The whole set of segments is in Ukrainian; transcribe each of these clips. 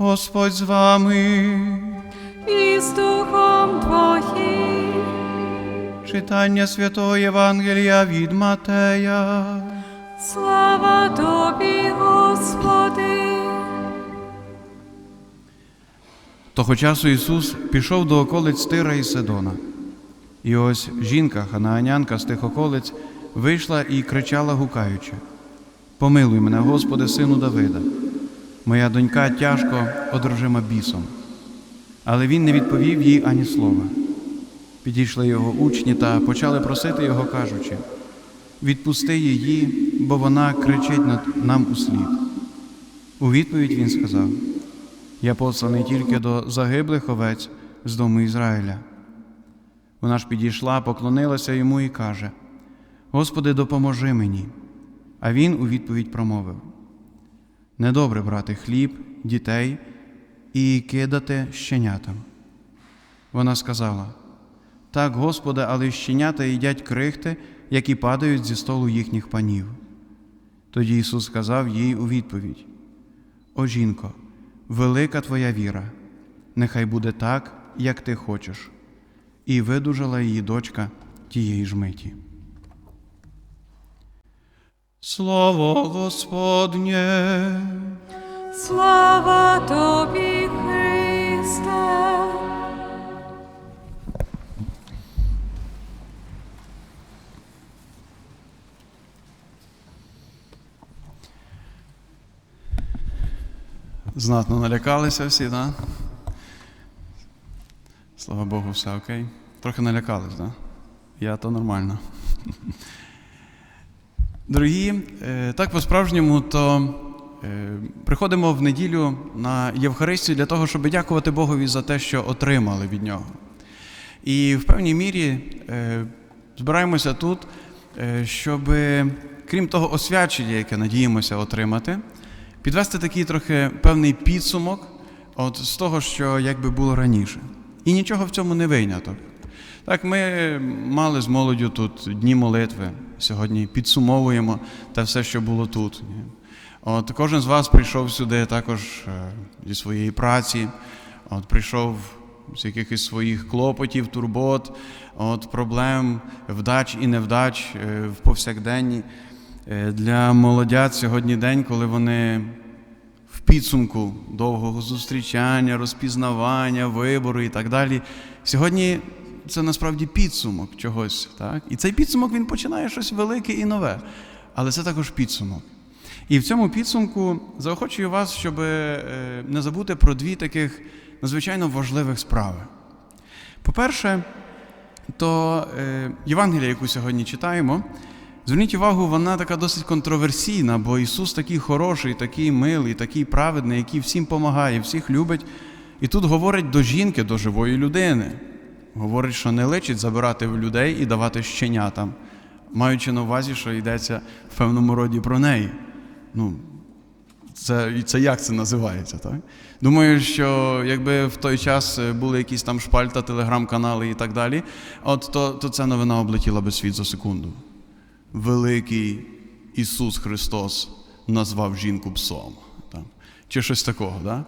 Господь з вами. і з Духом Твоїм. Читання Святого Євангелія від Матея. Слава Тобі, Господи. Того часу Ісус пішов до околиць Тира і Сидона. І ось жінка, ханаанянка з тих околиць, вийшла і кричала, гукаючи: Помилуй мене, Господи, сину Давида. Моя донька тяжко одержима бісом. Але він не відповів їй ані слова. Підійшли його учні та почали просити його, кажучи: Відпусти її, бо вона кричить над нам услід. У відповідь він сказав: Я посланий тільки до загиблих овець з дому Ізраїля. Вона ж підійшла, поклонилася йому і каже: Господи, допоможи мені. А він у відповідь промовив: Недобре брати хліб, дітей і кидати щенятам. Вона сказала: Так, Господи, але щенята їдять крихти, які падають зі столу їхніх панів. Тоді Ісус сказав їй у відповідь: О жінко, велика твоя віра, нехай буде так, як ти хочеш. І видужала її дочка тієї ж миті. Слово Господнє. Слава Тобі, Христе. Знатно налякалися всі, так? Да? Слава Богу, все окей. Трохи налякались, так? Да? Я то нормально. Дорогі, е, так по-справжньому, то е, приходимо в неділю на Євхаристію для того, щоб дякувати Богові за те, що отримали від нього. І в певній мірі е, збираємося тут, щоб, крім того освячення, яке надіємося отримати, підвести такий трохи певний підсумок от з того, що якби було раніше. І нічого в цьому не виняток. Так, ми мали з молоддю тут дні молитви. Сьогодні підсумовуємо те все, що було тут. От кожен з вас прийшов сюди також е, зі своєї праці, от прийшов з якихось своїх клопотів, турбот, от проблем, вдач і невдач е, в повсякденні. Е, Для молодят сьогодні день, коли вони в підсумку довгого зустрічання, розпізнавання, вибору і так далі. Сьогодні це насправді підсумок чогось. Так? І цей підсумок він починає щось велике і нове. Але це також підсумок. І в цьому підсумку заохочую вас, щоб е, не забути про дві таких надзвичайно важливих справи. По-перше, то е, Євангелія, яку сьогодні читаємо, зверніть увагу, вона така досить контроверсійна, бо Ісус такий хороший, такий милий, такий праведний, який всім допомагає, всіх любить. І тут говорить до жінки, до живої людини. Говорить, що не личить забирати в людей і давати щенятам, маючи на увазі, що йдеться в певному роді про неї. Ну, це, це як це називається, так? Думаю, що якби в той час були якісь там шпальта, телеграм-канали і так далі, от то, то ця новина облетіла би світ за секунду. Великий Ісус Христос назвав жінку псом. Так? Чи щось такого, так?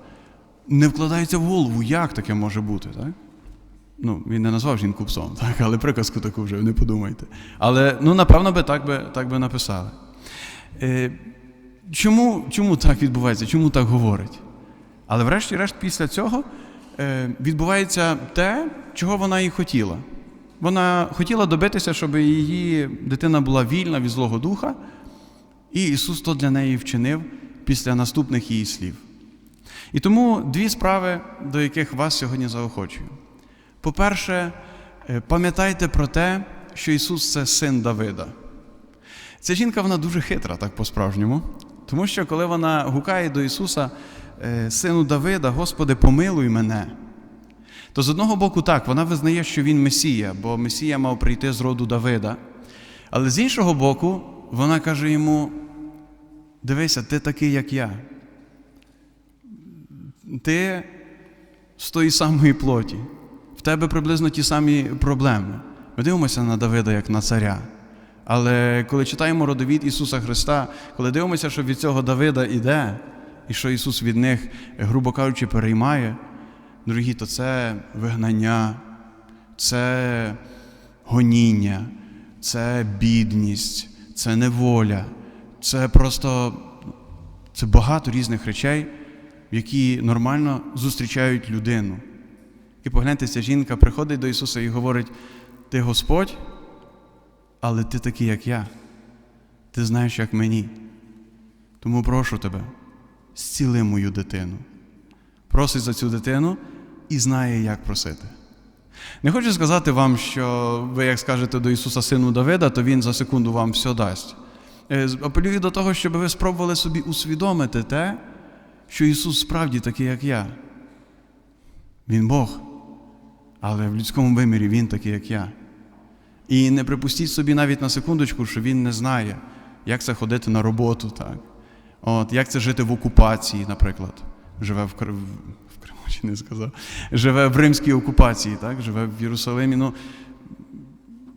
Не вкладається в голову, як таке може бути, так? Ну, він не назвав жінку псом, так, але приказку таку вже не подумайте. Але ну, напевно би так би, так би написали. Е, чому, чому так відбувається? Чому так говорить? Але врешті-решт, після цього е, відбувається те, чого вона і хотіла. Вона хотіла добитися, щоб її дитина була вільна від Злого Духа, і Ісус то для неї вчинив після наступних її слів. І тому дві справи, до яких вас сьогодні заохочую. По-перше, е, пам'ятайте про те, що Ісус це син Давида. Ця жінка вона дуже хитра, так по-справжньому, тому що коли вона гукає до Ісуса, е, сину Давида, Господи, помилуй мене, то з одного боку так, вона визнає, що він Месія, бо Месія мав прийти з роду Давида. Але з іншого боку, вона каже йому: дивися, ти такий, як я. Ти з тої самої плоті. В тебе приблизно ті самі проблеми. Ми дивимося на Давида як на царя. Але коли читаємо родовід Ісуса Христа, коли дивимося, що від цього Давида іде, і що Ісус від них, грубо кажучи, переймає, дорогі, то це вигнання, це гоніння, це бідність, це неволя, це просто це багато різних речей, які нормально зустрічають людину. І погляньте, ця жінка приходить до Ісуса і говорить: Ти Господь, але ти такий, як я. Ти знаєш, як мені. Тому прошу тебе, зціли мою дитину. Просить за цю дитину і знає, як просити. Не хочу сказати вам, що ви, як скажете до Ісуса Сину Давида, то Він за секунду вам все дасть. Е, Апелюю до того, щоб ви спробували собі усвідомити те, що Ісус справді такий, як я. Він Бог, але в людському вимірі Він такий, як я. І не припустіть собі навіть на секундочку, що Він не знає, як це ходити на роботу, так? От, як це жити в окупації, наприклад. Живе в, Кр... в Криму, чи не сказав, живе в римській окупації, так? живе в Єрусалимі. Ну,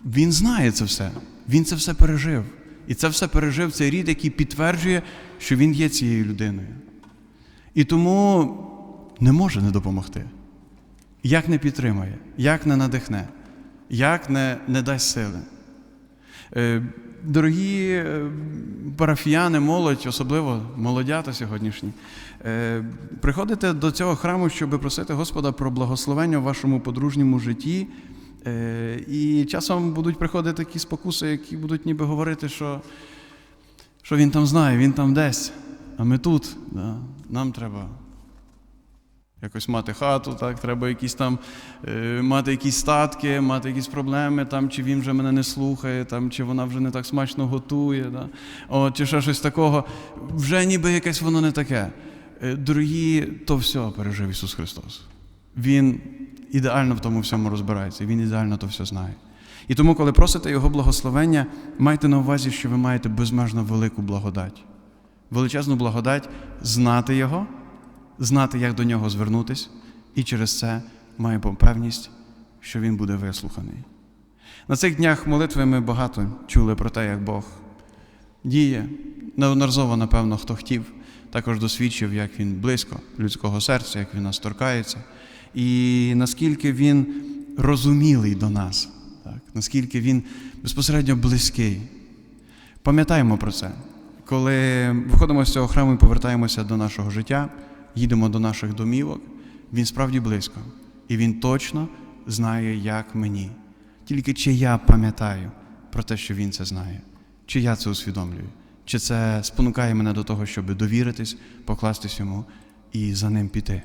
він знає це все. Він це все пережив. І це все пережив цей рід, який підтверджує, що він є цією людиною. І тому не може не допомогти. Як не підтримає, як не надихне, як не, не дасть сили. Е, Дорогі е, парафіяни, молодь, особливо молодята сьогоднішні, е, приходите до цього храму, щоб просити Господа про благословення в вашому подружньому житті. І часом будуть приходити такі спокуси, які будуть ніби говорити, що, що він там знає, він там десь, а ми тут. Да? Нам треба якось мати хату, так, треба якісь там е, мати якісь статки, мати якісь проблеми, там, чи він вже мене не слухає, там, чи вона вже не так смачно готує, да? О, чи ще щось такого. Вже ніби якесь воно не таке. Е, Дорогі, то все пережив Ісус Христос. Він ідеально в тому всьому розбирається, Він ідеально то все знає. І тому, коли просите Його благословення, майте на увазі, що ви маєте безмежно велику благодать. Величезну благодать знати Його, знати, як до нього звернутись, і через це маємо певність, що він буде вислуханий. На цих днях молитви ми багато чули про те, як Бог діє. Неодноразово, напевно, хто хотів, також досвідчив, як він близько людського серця, як він нас торкається, і наскільки він розумілий до нас, так? наскільки він безпосередньо близький. Пам'ятаємо про це. Коли виходимо з цього храму і повертаємося до нашого життя, їдемо до наших домівок, він справді близько. І він точно знає, як мені. Тільки чи я пам'ятаю про те, що він це знає, чи я це усвідомлюю, чи це спонукає мене до того, щоб довіритись, покластись йому і за ним піти.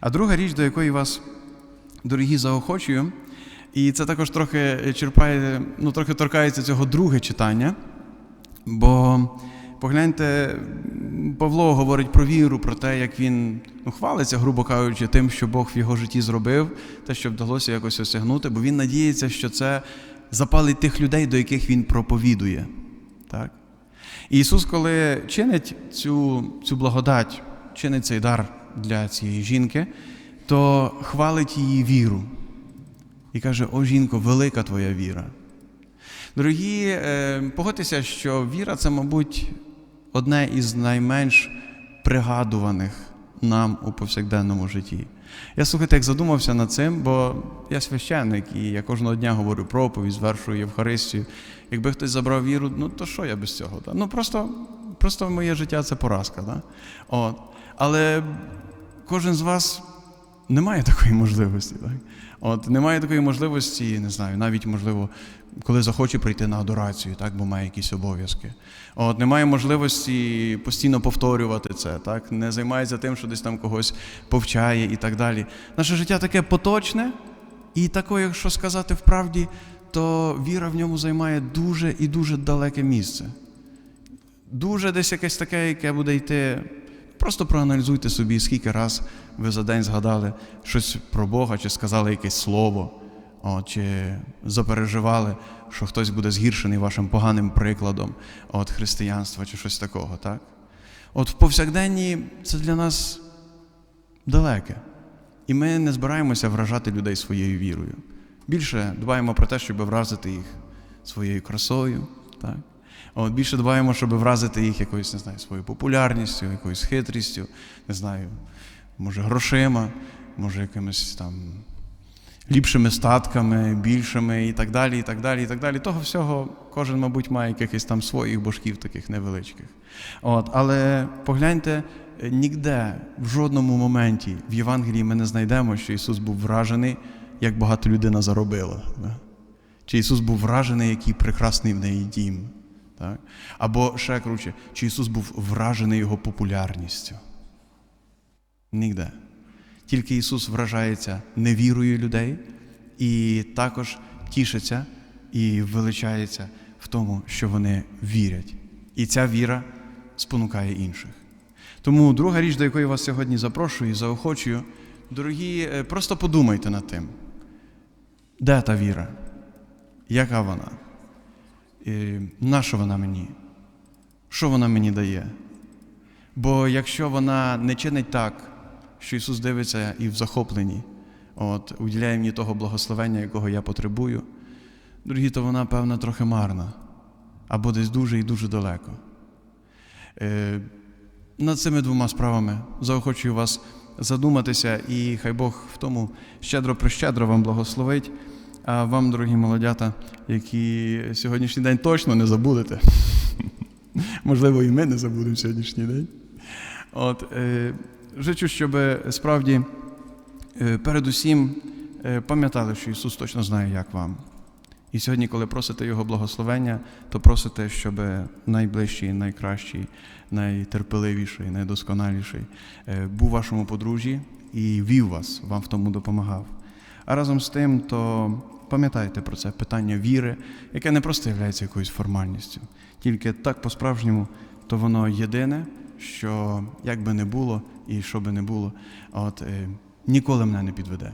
А друга річ, до якої вас, дорогі, заохочую, і це також трохи черпає, ну, трохи торкається цього друге читання. Бо погляньте, Павло говорить про віру, про те, як він ну, хвалиться, грубо кажучи, тим, що Бог в його житті зробив, те, що вдалося якось осягнути, бо він надіється, що це запалить тих людей, до яких він проповідує. Так? І Ісус, коли чинить цю, цю благодать, чинить цей дар для цієї жінки, то хвалить її віру. І каже: О, жінко, велика твоя віра. Дорогі, е, погодьтеся, що віра це, мабуть, одне із найменш пригадуваних нам у повсякденному житті. Я слухайте, як задумався над цим, бо я священник, і я кожного дня говорю проповідь, звершую Євхаристію. Якби хтось забрав віру, ну то що я без цього? Да? Ну просто, просто моє життя це поразка. Да? От. Але кожен з вас не має такої можливості. Так? От, Немає такої можливості, не знаю, навіть можливо, коли захоче прийти на адорацію, так, бо має якісь обов'язки. От, Немає можливості постійно повторювати це, так? не займається тим, що десь там когось повчає і так далі. Наше життя таке поточне, і таке, якщо сказати вправді, то віра в ньому займає дуже і дуже далеке місце. Дуже десь якесь таке, яке буде йти. Просто проаналізуйте собі, скільки раз ви за день згадали щось про Бога, чи сказали якесь слово, о, чи запереживали, що хтось буде згіршений вашим поганим прикладом от, християнства чи щось такого. так? От в повсякденні це для нас далеке. І ми не збираємося вражати людей своєю вірою. Більше дбаємо про те, щоб вразити їх своєю красою, так? От, більше дбаємо, щоб вразити їх якоюсь, не знаю, своєю популярністю, якоюсь хитрістю, не знаю, може, грошима, може, якимись там ліпшими статками, більшими і так далі, і так далі, і так далі. Того всього кожен, мабуть, має якихось там своїх божків таких невеличких. От, але погляньте, е, ніде, в жодному моменті в Євангелії ми не знайдемо, що Ісус був вражений, як багато людина заробила. Чи Ісус був вражений, який прекрасний в неї дім. Так? Або ще круче, чи Ісус був вражений Його популярністю. Ніде. Тільки Ісус вражається невірою людей і також тішиться і величається в тому, що вони вірять. І ця віра спонукає інших. Тому друга річ, до якої вас сьогодні запрошую і заохочую, дорогі, е, просто подумайте над тим, де та віра? Яка вона? І на що вона мені? Що вона мені дає? Бо якщо вона не чинить так, що Ісус дивиться і в захопленні, от, уділяє мені того благословення, якого я потребую, дорогі, то вона, певно, трохи марна, або десь дуже і дуже далеко. Е, над цими двома справами заохочую вас задуматися, і хай Бог в тому щедро прищедро вам благословить. А вам, дорогі молодята, які сьогоднішній день точно не забудете. Можливо, і ми не забудемо сьогоднішній день. От, е, Жичу, щоб справді е, передусім е, пам'ятали, що Ісус точно знає, як вам. І сьогодні, коли просите Його благословення, то просите, щоб найближчий, найкращий, найтерпеливіший, найдосконаліший е, був вашому подружжі і вів вас, вам в тому допомагав. А разом з тим, то пам'ятайте про це питання віри, яке не просто є якоюсь формальністю, тільки так по-справжньому, то воно єдине, що як би не було і що би не було, от е, ніколи мене не підведе.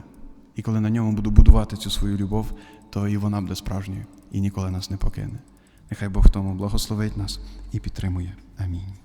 І коли на ньому буду будувати цю свою любов, то і вона буде справжньою і ніколи нас не покине. Нехай Бог в тому благословить нас і підтримує. Амінь.